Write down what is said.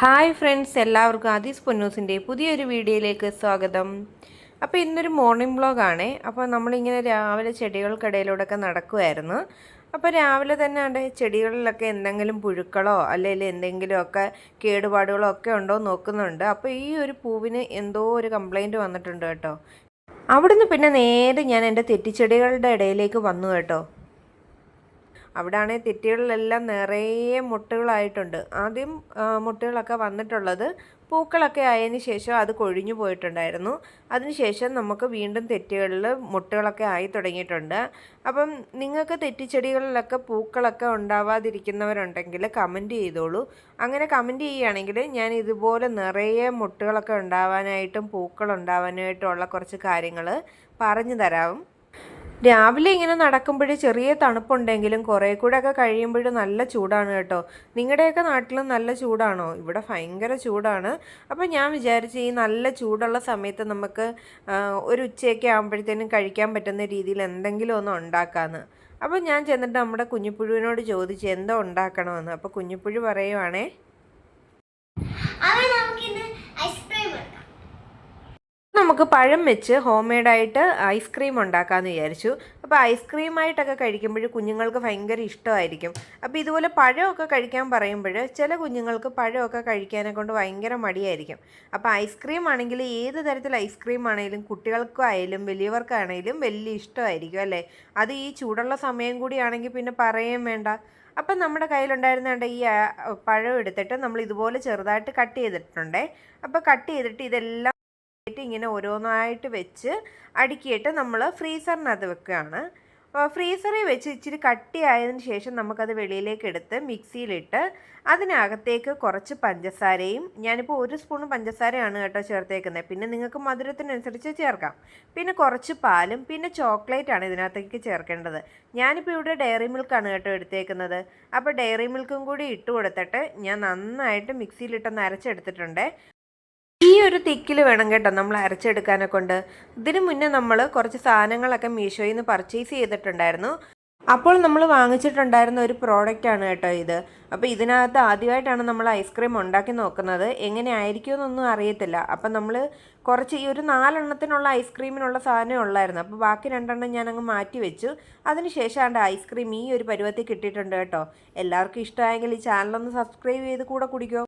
Hi friends എല്ലാവർക്കും ആദീസ് പൊന്നൂസിന്റെ പുതിയൊരു വീഡിയോയിലേക്ക് സ്വാഗതം. അപ്പോൾ ഇന്നൊരു മോർണിംഗ് വ്ളോഗാണ് അപ്പോൾ നമ്മളിങ്ങനെ രാവിലെ ചെടികൾക്കിടയിലൂടെയൊക്കെ നടക്കുമായിരുന്നു അപ്പോൾ രാവിലെ തന്നെ അവിടെ ചെടികളിലൊക്കെ എന്തെങ്കിലും പുഴുക്കളോ അല്ലെങ്കിൽ എന്തെങ്കിലുമൊക്കെ കേടുപാടുകളോ ഒക്കെ ഉണ്ടോ നോക്കുന്നുണ്ട്. അപ്പോൾ ഈ ഒരു പൂവിന് എന്തോ ഒരു കംപ്ലൈന്റ് വന്നിട്ടുണ്ട് കേട്ടോ. അവിടുന്ന് പിന്നെ നേരെ ഞാൻ എന്റെ തെറ്റിച്ചെടികളുടെ ഇടയിലേക്ക് വന്നു കേട്ടോ. അവിടെയാണെങ്കിൽ തെറ്റികളിലെല്ലാം നിറയെ മുട്ടുകളായിട്ടുണ്ട്. ആദ്യം മുട്ടകളൊക്കെ വന്നിട്ടുള്ളത് പൂക്കളൊക്കെ ആയതിന് ശേഷം അത് കൊഴിഞ്ഞു പോയിട്ടുണ്ടായിരുന്നു. അതിനുശേഷം നമുക്ക് വീണ്ടും തെറ്റുകളിൽ മുട്ടുകളൊക്കെ ആയി തുടങ്ങിയിട്ടുണ്ട്. അപ്പം നിങ്ങൾക്ക് തെറ്റിച്ചെടികളിലൊക്കെ പൂക്കളൊക്കെ ഉണ്ടാവാതിരിക്കുന്നവരുണ്ടെങ്കിൽ കമന്റ് ചെയ്തോളൂ. അങ്ങനെ കമന്റ് ചെയ്യുകയാണെങ്കിൽ ഞാൻ ഇതുപോലെ നിറയെ മുട്ടുകളൊക്കെ ഉണ്ടാവാനായിട്ടും പൂക്കൾ ഉണ്ടാവാനായിട്ടും ഉള്ള കുറച്ച് കാര്യങ്ങൾ പറഞ്ഞു തരാം. രാവിലെ ഇങ്ങനെ നടക്കുമ്പോഴേ ചെറിയ തണുപ്പുണ്ടെങ്കിലും കുറേ കൂടെ ഒക്കെ കഴിയുമ്പോൾ നല്ല ചൂടാണ് കേട്ടോ. നിങ്ങളുടെയൊക്കെ നാട്ടിലും നല്ല ചൂടാണോ? ഇവിടെ ഭയങ്കര ചൂടാണ്. അപ്പോൾ ഞാൻ വിചാരിച്ച് ഈ നല്ല ചൂടുള്ള സമയത്ത് നമുക്ക് ഒരു ഉച്ചയൊക്കെ ആകുമ്പോഴത്തേനും കഴിക്കാൻ പറ്റുന്ന രീതിയിൽ എന്തെങ്കിലും ഒന്ന് ഉണ്ടാക്കാമെന്ന് അപ്പോൾ ഞാൻ ചെന്നിട്ട് നമ്മുടെ കുഞ്ഞിപ്പുഴുവിനോട് ചോദിച്ച് എന്തോ ഉണ്ടാക്കണമെന്ന്. അപ്പോൾ കുഞ്ഞിപ്പുഴു പറയുവാണേ. അവൻ നമുക്കിന്ന് നമുക്ക് പഴം വെച്ച് ഹോം മെയ്ഡായിട്ട് ഐസ്ക്രീം ഉണ്ടാക്കാമെന്ന് വിചാരിച്ചു. അപ്പോൾ ഐസ്ക്രീമായിട്ടൊക്കെ കഴിക്കുമ്പോൾ കുഞ്ഞുങ്ങൾക്ക് ഭയങ്കര ഇഷ്ടമായിരിക്കും. അപ്പോൾ ഇതുപോലെ പഴമൊക്കെ കഴിക്കാൻ പറയുമ്പോൾ ചില കുഞ്ഞുങ്ങൾക്ക് പഴമൊക്കെ കഴിക്കാനെ കൊണ്ട് ഭയങ്കര മടിയായിരിക്കും. അപ്പോൾ ഐസ്ക്രീം ആണെങ്കിൽ ഏത് തരത്തിൽ ഐസ്ക്രീം ആണെങ്കിലും കുട്ടികൾക്കായാലും വലിയവർക്കാണെങ്കിലും വലിയ ഇഷ്ടമായിരിക്കും അല്ലേ? അത് ഈ ചൂടുള്ള സമയം കൂടിയാണെങ്കിൽ പിന്നെ പറയുകയും വേണ്ട. അപ്പം നമ്മുടെ കയ്യിലുണ്ടായിരുന്നുണ്ട് ഈ പഴം എടുത്തിട്ട് നമ്മൾ ഇതുപോലെ ചെറുതായിട്ട് കട്ട് ചെയ്തിട്ടുണ്ടേ. അപ്പോൾ കട്ട് ചെയ്തിട്ട് ഇതെല്ലാം ഇങ്ങനെ ഓരോന്നായിട്ട് വെച്ച് അടുക്കിയിട്ട് നമ്മൾ ഫ്രീസറിനകത്ത് വെക്കുകയാണ്. ഫ്രീസറിൽ വെച്ച് ഇച്ചിരി കട്ടിയായതിന് ശേഷം നമുക്കത് വെളിയിലേക്ക് എടുത്ത് മിക്സിയിലിട്ട് അതിനകത്തേക്ക് കുറച്ച് പഞ്ചസാരയും ഞാനിപ്പോൾ ഒരു സ്പൂൺ പഞ്ചസാരയാണ് കേട്ടോ ചേർത്തേക്കുന്നത്. പിന്നെ നിങ്ങൾക്ക് മധുരത്തിനനുസരിച്ച് ചേർക്കാം. പിന്നെ കുറച്ച് പാലും പിന്നെ ചോക്ലേറ്റ് ആണ് ഇതിനകത്തേക്ക് ചേർക്കേണ്ടത്. ഞാനിപ്പോൾ ഇവിടെ ഡയറി മിൽക്കാണ് കേട്ടോ എടുത്തേക്കുന്നത്. അപ്പോൾ ഡയറി മിൽക്കും കൂടി ഇട്ട് കൊടുത്തിട്ട് ഞാൻ നന്നായിട്ട് മിക്സിയിലിട്ടൊന്ന് അരച്ചെടുത്തിട്ടുണ്ടേ. ഈ ഒരു തിക്കിൽ വേണം കേട്ടോ നമ്മൾ അരച്ചെടുക്കാനെ കൊണ്ട്. ഇതിനു മുന്നേ നമ്മൾ കുറച്ച് സാധനങ്ങളൊക്കെ മീഷോയിൽ നിന്ന് പർച്ചേസ് ചെയ്തിട്ടുണ്ടായിരുന്നു. അപ്പോൾ നമ്മൾ വാങ്ങിച്ചിട്ടുണ്ടായിരുന്ന ഒരു പ്രോഡക്റ്റ് ആണ് കേട്ടോ ഇത്. അപ്പോൾ ഇതിനകത്ത് ആദ്യമായിട്ടാണ് നമ്മൾ ഐസ്ക്രീം ഉണ്ടാക്കി നോക്കുന്നത്. എങ്ങനെ ആയിരിക്കുമെന്നൊന്നും അറിയത്തില്ല. അപ്പം നമ്മൾ കുറച്ച് ഈ ഒരു നാലെണ്ണത്തിനുള്ള ഐസ്ക്രീമിനുള്ള സാധനം ഉള്ളായിരുന്നു. അപ്പോൾ ബാക്കി രണ്ടെണ്ണം ഞാൻ അങ്ങ് മാറ്റി വെച്ചു. അതിനുശേഷം ആണ്ട് ഐസ്ക്രീം ഈ ഒരു പരുവത്തിൽ കിട്ടിയിട്ടുണ്ട് കേട്ടോ. എല്ലാവർക്കും ഇഷ്ടമായെങ്കിൽ ഈ ചാനലൊന്ന് സബ്സ്ക്രൈബ് ചെയ്ത് കൂടെ കുടിക്കോ.